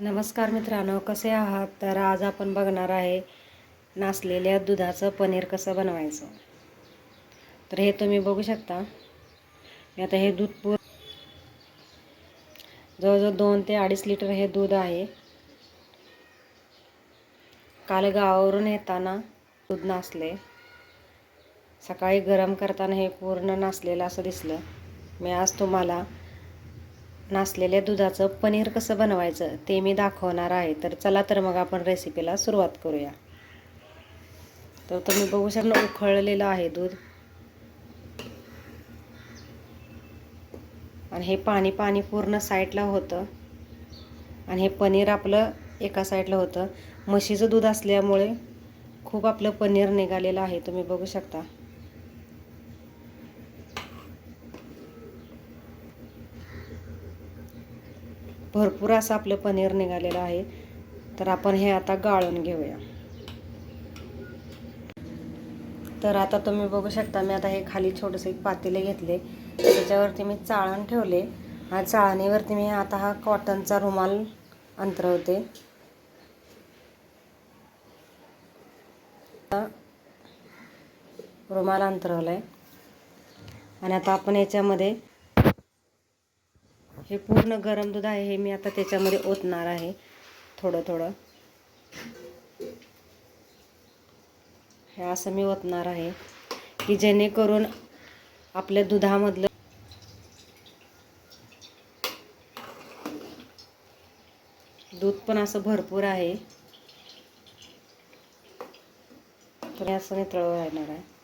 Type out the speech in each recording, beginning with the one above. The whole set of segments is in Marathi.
नमस्कार मित्रांनो कसे आहात? तर आज आपण बघणार आहे नासलेल्या दुधाचं पनीर कसं बनवायचं. तर हे तुम्ही बघू शकता. मी आता हे दूध पूर जवळजवळ दोन ते अडीच लिटर हे दूध आहे. काल गावावरून येताना दूध नासले. सकाळी गरम करताना हे पूर्ण नासलेलं असं दिसलं. मी आज तुम्हाला नासलेल्या दुधाचं पनीर कसं बनवायचं ते मी दाखवणार आहे. तर चला तर मग आपण रेसिपीला सुरुवात करूया. तर तुम्ही बघू शकता उखळलेलं आहे दूध. आणि हे पाणी पाणी पूर्ण साईडला होतं. आणि हे पनीर आपलं एका साईडला होतं. म्हशीचं दूध असल्यामुळे खूप आपलं पनीर निघालेलं आहे. तुम्ही बघू शकता. भरपूर असं आपलं पनीर निघालेलं आहे. तर आपण हे आता गाळून घेऊया. तर आता तुम्ही बघू शकता मी आता हे खाली छोटंसं एक पातेले घेतले. त्याच्यावरती मी चाळण ठेवले. हा चाळणीवरती मी आता हा कॉटनचा रुमाल अंतरवते. रुमाल अंतरवला आहे आणि आता आपण याच्यामध्ये हे पूर्ण गरम दूध आहे हे मी आता त्याच्यामध्ये ओतणार आहे. थोडं थोडं. हे असं मी ओतणार आहे की जेणेकरून आपल्या दुधामधलं दूध पण असं भरपूर आहे. तर असं असं तळवं राहणार आहे.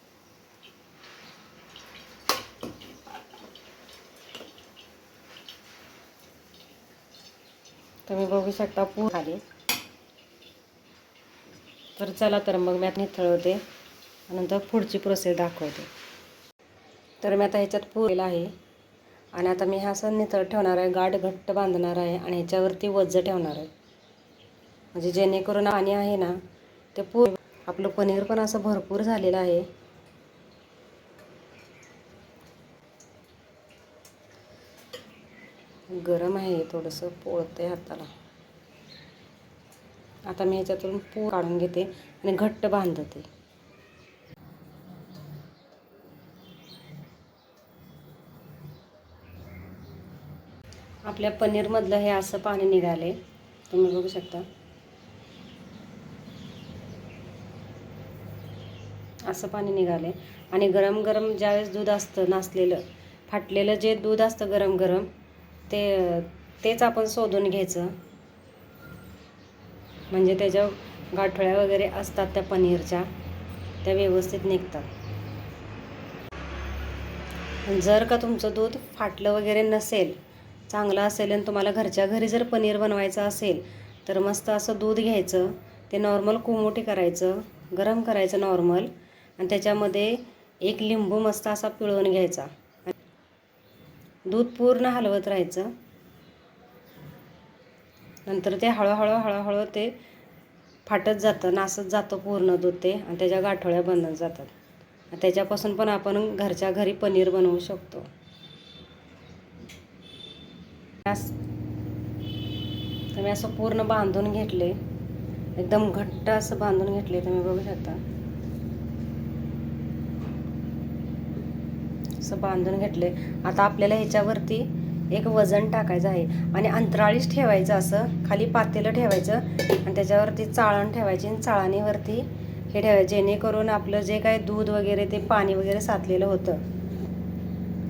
तुम्ही बघू शकता पूर खाली. तर चला तर मग मी आता थळवते नंतर पुढची प्रोसेस दाखवते. तर मी आता ह्याच्यात पुरेला आहे. आणि आता मी हा असं नितळ ठेवणार आहे. गाठ घट्ट बांधणार आहे आणि ह्याच्यावरती वज्ज ठेवणार आहे. म्हणजे जेणेकरून पाणी आहे ना ते पूर आपलं पनीर पण असं भरपूर झालेलं आहे. गरम आहे थोडंसं पोळतं आहे हाताला. आता मी ह्याच्यातून पूर काढून घेते आणि घट्ट बांधते. आपल्या पनीरमधलं हे असं पाणी निघाले. तुम्ही बघू शकता. असं पाणी निघाले. आणि गरम गरम ज्यावेळेस दूध असतं नासलेलं फाटलेलं जे दूध असतं गरम गरम ते तेच आपण शोधून घ्यायचं. म्हणजे त्याच्या गाठोळ्या वगैरे असतात त्या पनीरच्या त्या व्यवस्थित निघतात. जर का तुमचं दूध फाटलं वगैरे नसेल चांगलं असेल आणि तुम्हाला घरच्या घरी जर पनीर बनवायचं असेल तर मस्त असं दूध घ्यायचं ते नॉर्मल कोमोटी करायचं गरम करायचं नॉर्मल आणि त्याच्यामध्ये एक लिंबू मस्त असा पिळवून घ्यायचा. दूध पूर्ण हलवत राहायचं. नंतर ते हळूहळू हळूहळू ते फाटत जातं नासत जातं पूर्ण दूध ते आणि त्याच्या गाठोळ्या बनत जातात. त्याच्यापासून पण आपण घरच्या घरी पनीर बनवू शकतो. तुम्ही असं पूर्ण बांधून घेतले एकदम घट्ट असं बांधून घेतले तुम्ही बघू शकता. असं बांधून घेतले आता आपल्याला ह्याच्यावरती एक वजन टाकायचं आहे. आणि अंतराळीच ठेवायचं असं खाली पातेलं ठेवायचं आणि त्याच्यावरती चाळण ठेवायची आणि चाळणीवरती हे ठेवायचं. जेणेकरून आपलं जे काय दूध वगैरे ते पाणी वगैरे साचलेलं होतं.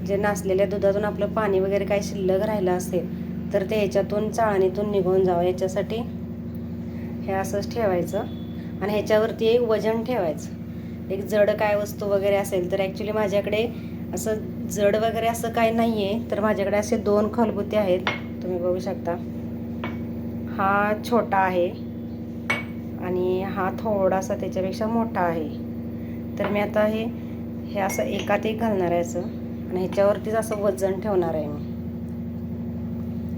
जे नासलेल्या दुधातून आपलं पाणी वगैरे काही शिल्लक राहिलं असेल तर ते ह्याच्यातून चाळणीतून निघून जावं. याच्यासाठी हे असंच ठेवायचं. आणि ह्याच्यावरती एक वजन ठेवायचं. एक जड काय वस्तू वगैरे असेल तर ॲक्च्युली माझ्याकडे असं जड वगैरे असं काही नाही आहे तर माझ्याकडे असे दोन खलबुते आहेत. तुम्ही बघू शकता. हा छोटा आहे आणि हा थोडासा त्याच्यापेक्षा मोठा आहे. तर मी आता हे हे असं एकात एक घालणार आहे असं. आणि ह्याच्यावरतीच असं वजन ठेवणार आहे मी.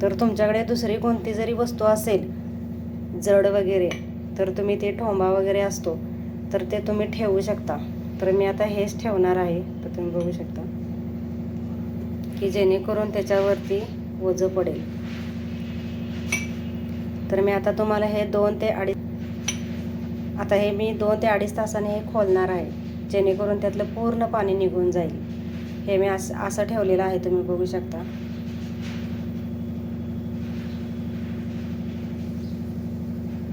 तर तुमच्याकडे दुसरी कोणती जरी वस्तू असेल जड वगैरे तर तुम्ही ते ठोंबा वगैरे असतो तर ते तुम्ही ठेवू शकता. तर मी आता हेच ठेवणार आहे तर तुम्ही बघू शकता. की जेणेकरून त्याच्यावरती ओझं पडेल. तर मी आता तुम्हाला हे दोन ते अडीच आता हे मी दोन ते अडीच तासाने हे खोलणार आहे जेणेकरून त्यातलं पूर्ण पाणी निघून जाईल. हे मी असं असं ठेवलेलं आहे तुम्ही बघू शकता.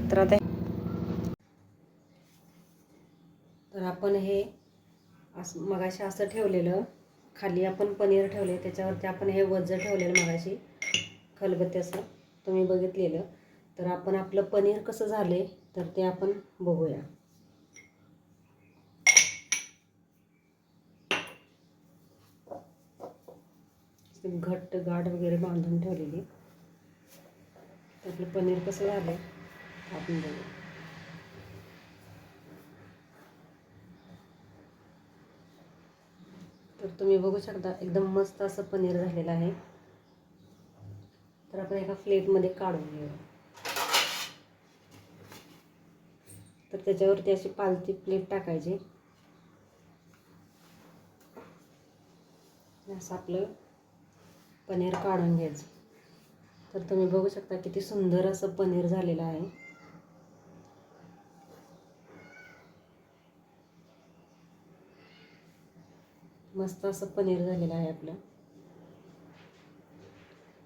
तर आता तर आपण हे असं मगाशी असं ठेवलेलं खाली आपण पनीर ठेवले त्याच्यावरती आपण हे वज्ज ठेवलेलं मगाशी खलबत्ते असं तुम्ही बघितलेलं. तर आपण आपलं पनीर कसं झाले तर ते आपण बघूया. घट्ट गाठ वगैरे बांधून ठेवलेली. तर आपलं पनीर कसं झालं आपण बघू तर तुम्ही बघू शकता एकदम मस्त असं पनीर झालेलं आहे. तर आपण एका प्लेटमध्ये काढून घेऊ तर त्याच्यावरती अशी पालती प्लेट टाकायची. असं आपलं पनीर काढून घ्यायचं. तर तुम्ही बघू शकता किती सुंदर असं पनीर झालेलं आहे. मस्त असं पनीर झालेलं आहे आपलं.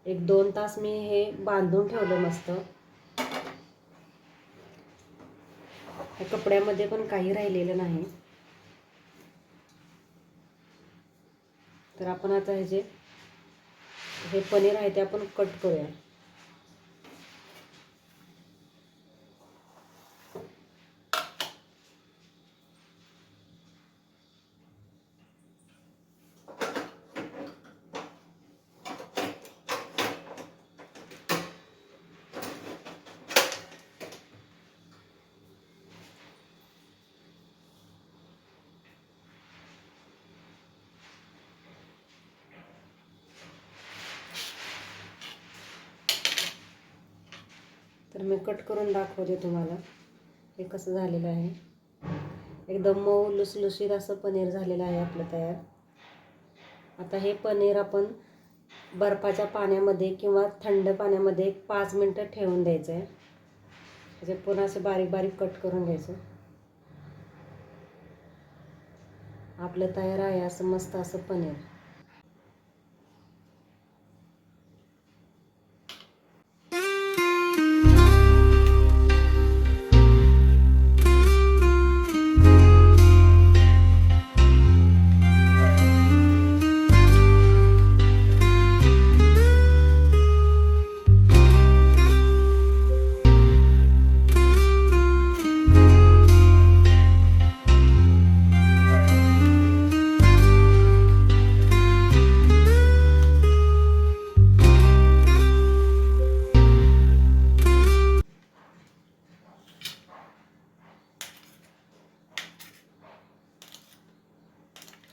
एक दोन तास मी हे बांधून ठेवलं मस्त. कपड्यामध्ये पण काही राहिलेलं नाही. तर आपण आता हे जे हे पनीर आहे ते आपण कट करूया. तर मी कट करून दाखवते तुम्हाला. हे कसं झालेलं आहे. एकदम मऊ लुसलुशीत असं पनीर झालेलं आहे आपलं तयार. आता हे पनीर आपण बर्फाच्या पाण्यामध्ये किंवा थंड पाण्यामध्ये एक पाच मिनटं ठेवून द्यायचं आहे म्हणजे पुन्हा असं बारीक बारीक कट करून घ्यायचं. आपलं तयार आहे असं मस्त असं पनीर.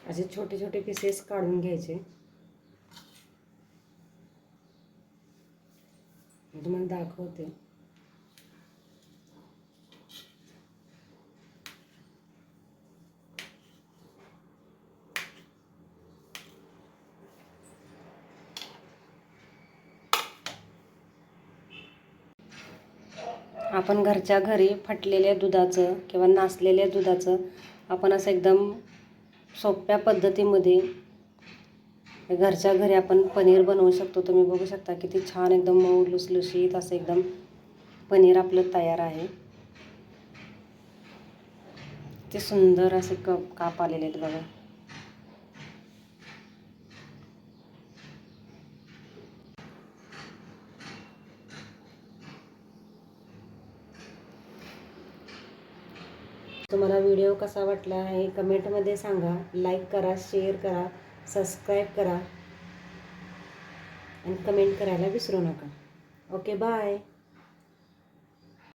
असे छोटे छोटे पीसेस काढून घ्यायचे. तुम्हाला दाखवते. आपण घरच्या घरी फटलेल्या दुधाचं किंवा नासलेल्या दुधाचं आपण असं एकदम सोप्या पद्धतीमध्ये घरच्या घरी आपण पनीर बनवू शकतो. तुम्ही बघू शकता किती छान एकदम मऊ लुसलुशीत असं एकदम पनीर आपलं तयार आहे. ते सुंदर असे कप काप आलेले आहेत बघा. तुम्हाला व्हिडिओ कसा वाटला हे कमेंटमध्ये सांगा. लाईक करा शेअर करा सबस्क्राईब करा. आणि कमेंट करायला विसरू नका. Okay bye